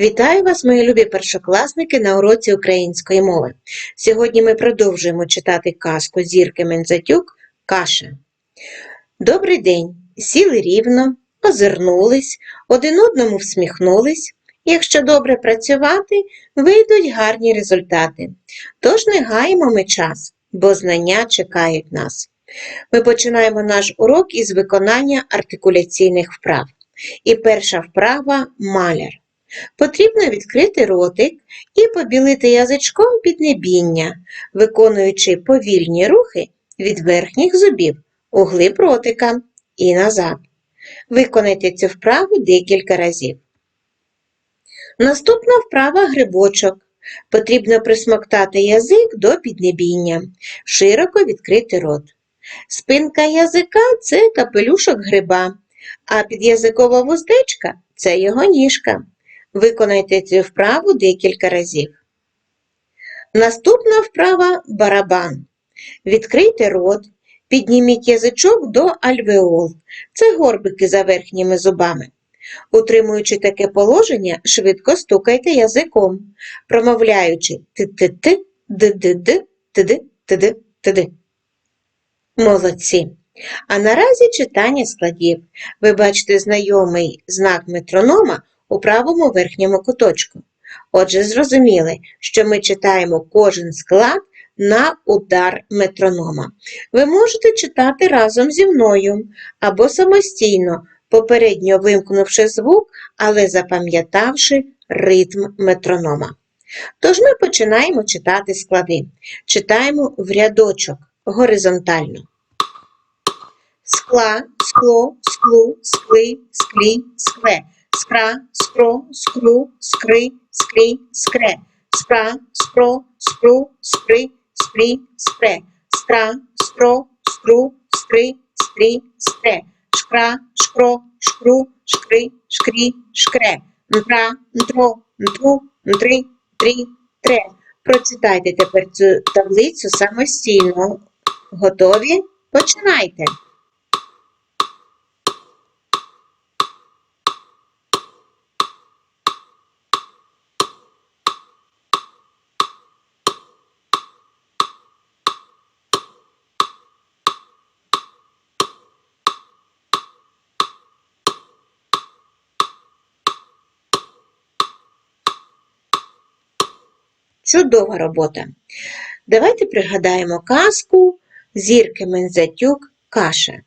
Вітаю вас, мої любі першокласники, на уроці української мови. Сьогодні ми продовжуємо читати казку Зірки Мензатюк Каша. Добрий день! Сіли рівно, озирнулись, один одному всміхнулись. Якщо добре працювати, вийдуть гарні результати. Тож не гаємо ми час, бо знання чекають нас. Ми починаємо наш урок із виконання артикуляційних вправ. І перша вправа маляр. Потрібно відкрити ротик і побілити язичком піднебіння, виконуючи повільні рухи від верхніх зубів у глиб ротика і назад. Виконайте цю вправу декілька разів. Наступна вправа грибочок. Потрібно присмоктати язик до піднебіння, широко відкрити рот. Спинка язика це капелюшок гриба, а підязикова вуздечка це його ніжка. Виконайте цю вправу декілька разів. Наступна вправа барабан. Відкрийте рот, підніміть язичок до альвеол. Це горбики за верхніми зубами. Утримуючи таке положення, швидко стукайте язиком, промовляючи ти-ти-ти, ди-ди-ди, ти-ди, ти-ди. Молодці! А наразі читання складів. Ви бачите знайомий знак метронома у правому верхньому куточку. Отже, зрозуміли, що ми читаємо кожен склад на удар метронома. Ви можете читати разом зі мною або самостійно, попередньо вимкнувши звук, але запам'ятавши ритм метронома. Тож ми починаємо читати склади. Читаємо в рядочок горизонтально. Скла, скло, склу, скли, склі, скле скра, скро, скру, скри, скрі, скре, скра, скро, скру, скри, скрі, скре, скра, скро, скру, скри, скрі, скре, шкра, шкро, шкру, шкри, шкрі, шкре, нтра, нтро, нтру, нтри, трі, тре. Прочитайте тепер цю таблицю самостійно. Готові? Починайте! Чудова робота. Давайте пригадаємо казку Зірки Мензатюк Каша.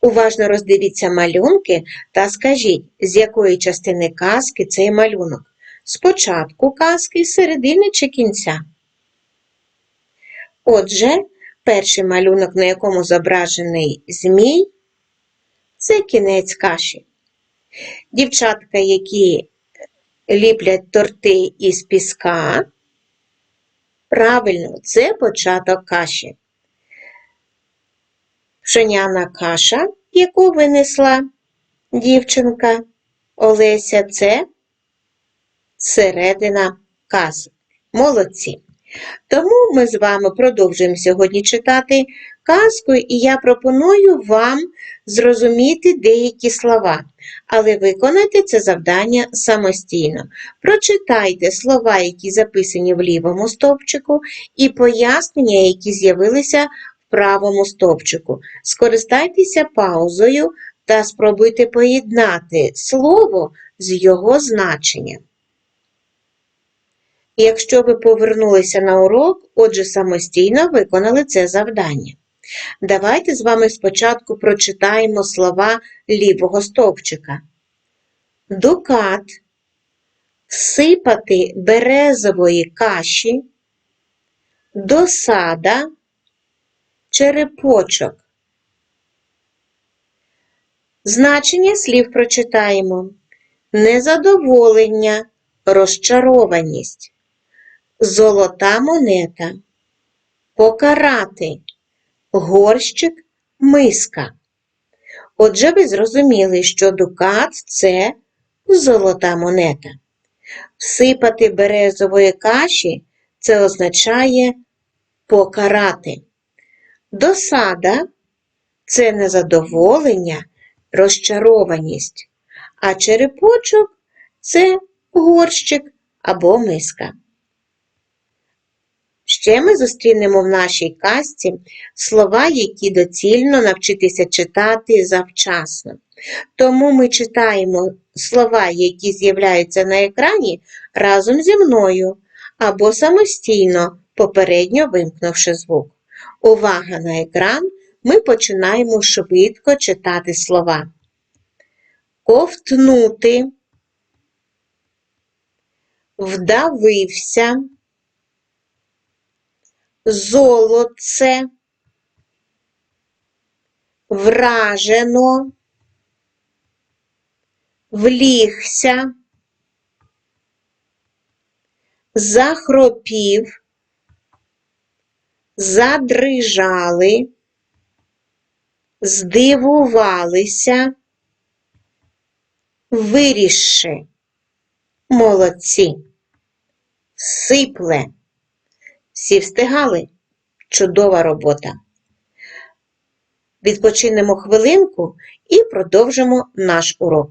Уважно роздивіться малюнки та скажіть, з якої частини казки цей малюнок. Спочатку казки, середини чи кінця. Отже, перший малюнок, на якому зображений змій, це кінець каші. Дівчатка, які ліплять торти із піска, Правильно, це початок каші. Пшеняна каша, яку винесла дівчинка Олеся, це середина каси. Молодці. Тому ми з вами продовжуємо сьогодні читати казку, і я пропоную вам зрозуміти деякі слова, але виконайте це завдання самостійно. Прочитайте слова, які записані в лівому стовпчику, і пояснення, які з'явилися в правому стовпчику. Скористайтеся паузою та спробуйте поєднати слово з його значенням. Якщо ви повернулися на урок, отже, самостійно виконали це завдання. Давайте з вами спочатку прочитаємо слова лівого стовпчика. Дукат, сипати березової каші, досада, черепочок. Значення слів прочитаємо. Незадоволення, розчарованість, золота монета, покарати горщик, миска. Отже, ви зрозуміли, що дукат це золота монета. Всипати березової каші це означає покарати. Досада це незадоволення, розчарованість, а черепочок це горщик або миска. Ще ми зустрінемо в нашій казці слова, які доцільно навчитися читати завчасно. Тому ми читаємо слова, які з'являються на екрані разом зі мною або самостійно, попередньо вимкнувши звук. Увага на екран! Ми починаємо швидко читати слова. Ковтнути, вдавився, золоце, вражено, влігся, захропів, задрижали, здивувалися, виріши. Молодці. Сипле. Всі встигали? Чудова робота. Відпочинемо хвилинку і продовжимо наш урок.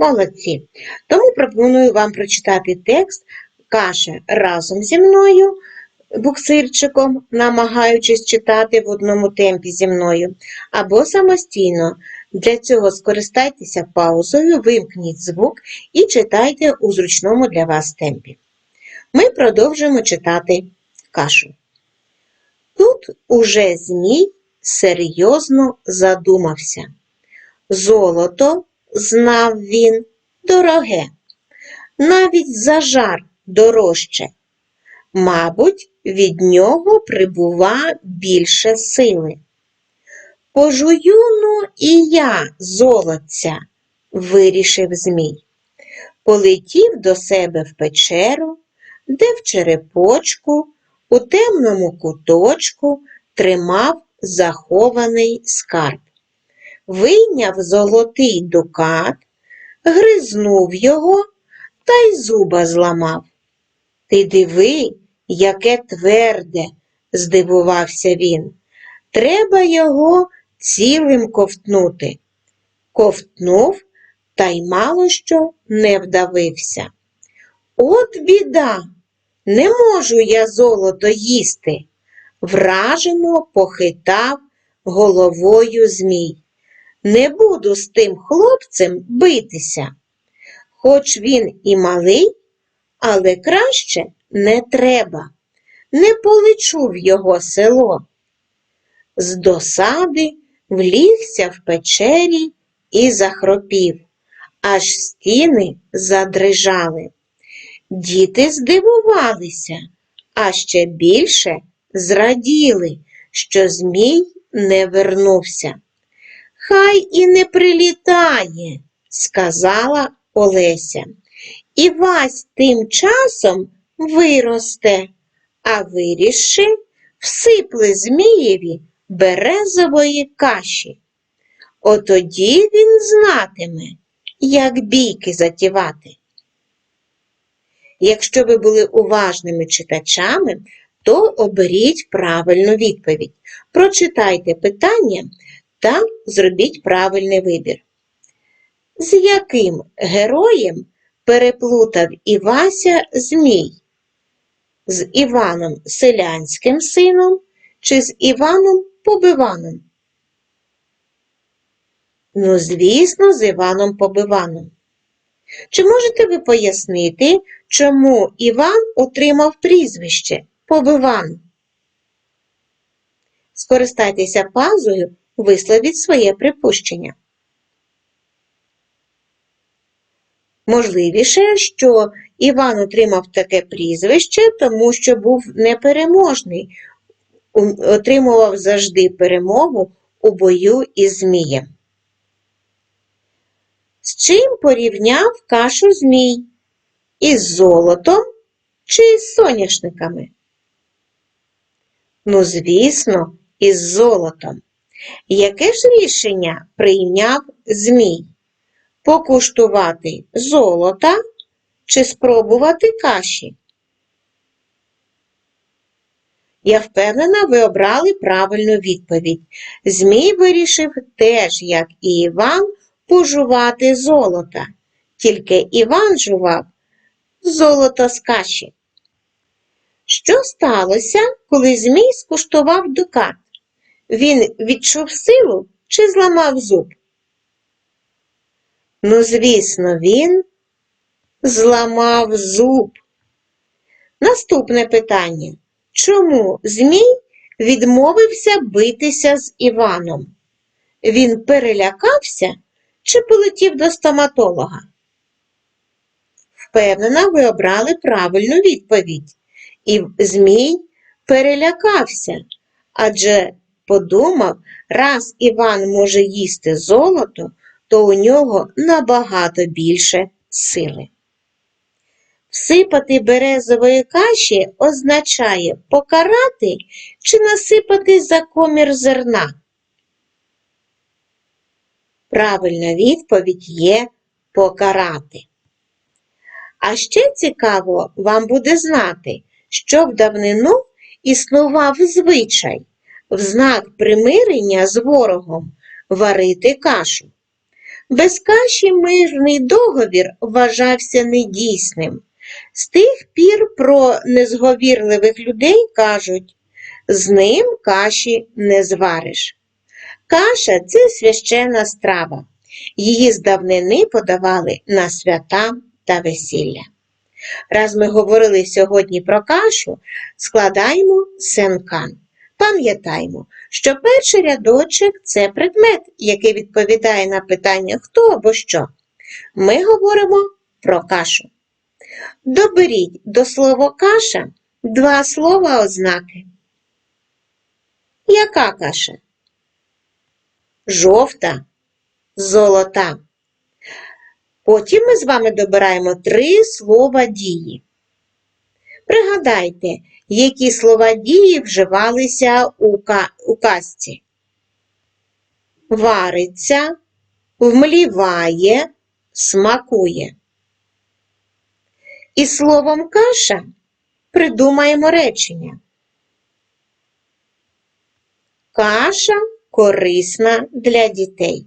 Молодці. Тому пропоную вам прочитати текст каже разом зі мною буксирчиком, намагаючись читати в одному темпі зі мною, або самостійно. Для цього скористайтеся паузою, вимкніть звук і читайте у зручному для вас темпі. Ми продовжуємо читати кашу. Тут уже Змій серйозно задумався. Золото, знав він, дороге, навіть за жар дорожче. Мабуть, від нього прибува більше сили. Пожую ну і я золотця, вирішив Змій. Полетів до себе в печеру, де в черепочку, у темному куточку тримав захований скарб. Вийняв золотий дукат, гризнув його та й зуба зламав. Ти диви, яке тверде, здивувався він. Треба його цілим ковтнути. Ковтнув та й мало що не вдавився. От біда, не можу я золото їсти, вражено похитав головою Змій. Не буду з тим хлопцем битися. Хоч він і малий, але краще не треба. Не полечу в його село. З досади влігся в печері і захропів, аж стіни задрижали. Діти здивувалися, а ще більше зраділи, що Змій не вернувся. Хай і не прилітає, сказала Олеся. І Вась тим часом виросте, а виріши всипли Змієві березової каші. Отоді він знатиме, як бійки затівати. Якщо ви були уважними читачами, то оберіть правильну відповідь. Прочитайте питання та зробіть правильний вибір. З яким героєм переплутав Івася Змій? З Іваном Селянським сином чи з Іваном Побиваном? Ну, звісно, з Іваном Побиваном. Чи можете ви пояснити, чому Іван отримав прізвище Побиван? Скористайтеся пазою, висловіть своє припущення. Можливіше, що Іван отримав таке прізвище, тому що був непереможний, отримував завжди перемогу у бою із Змієм. З чим порівняв кашу Змій? Із золотом чи із соняшниками? Ну, звісно, із золотом. Яке ж рішення прийняв Змій? Покуштувати золота чи спробувати каші? Я впевнена, ви обрали правильну відповідь. Змій вирішив теж, як і Іван, пожувати золота. Тільки Іван жував золото з каші. Що сталося, коли Змій скуштував дукат? Він відчув силу чи зламав зуб? Ну, звісно, він зламав зуб. Наступне питання. Чому Змій відмовився битися з Іваном? Він перелякався чи полетів до стоматолога? Впевнена, ви обрали правильну відповідь. І Змій перелякався, адже подумав, раз Іван може їсти золото, то у нього набагато більше сили. Всипати березової каші означає покарати чи насипати за комір зерна. Правильна відповідь є покарати. А ще цікаво вам буде знати, що в давнину існував звичай в знак примирення з ворогом варити кашу. Без каші мирний договір вважався недійсним. З тих пір про незговірливих людей кажуть, з ним каші не звариш. Каша це священна страва. Її з давнини подавали на свята та весілля. Раз ми говорили сьогодні про кашу, складаємо сенкан. Пам'ятаймо, що перший рядочок це предмет, який відповідає на питання хто або що. Ми говоримо про кашу. Доберіть до слова каша два слова ознаки. Яка каша? Жовта, золота. Потім ми з вами добираємо три слова дії. Пригадайте, які слова дії вживалися у, ка... у казці. Вариться, вмліває, смакує. І словом каша придумаємо речення. Каша корисна для дітей.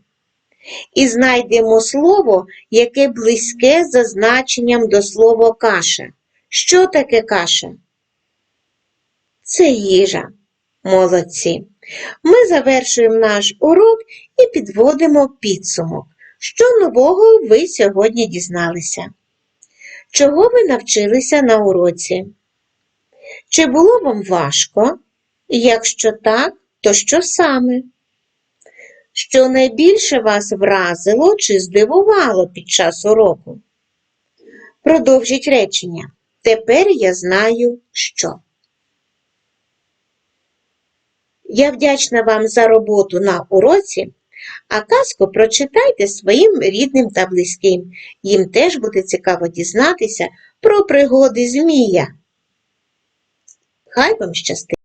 І знайдемо слово, яке близьке за значенням до слова каша. Що таке каша? Це їжа. Молодці. Ми завершуємо наш урок і підводимо підсумок. Що нового ви сьогодні дізналися? Чого ви навчилися на уроці? Чи було вам важко? Якщо так, то що саме? Що найбільше вас вразило чи здивувало під час уроку? Продовжіть речення. Тепер я знаю, що. Я вдячна вам за роботу на уроці, а казку прочитайте своїм рідним та близьким. Їм теж буде цікаво дізнатися про пригоди Змія. Хай вам щастить!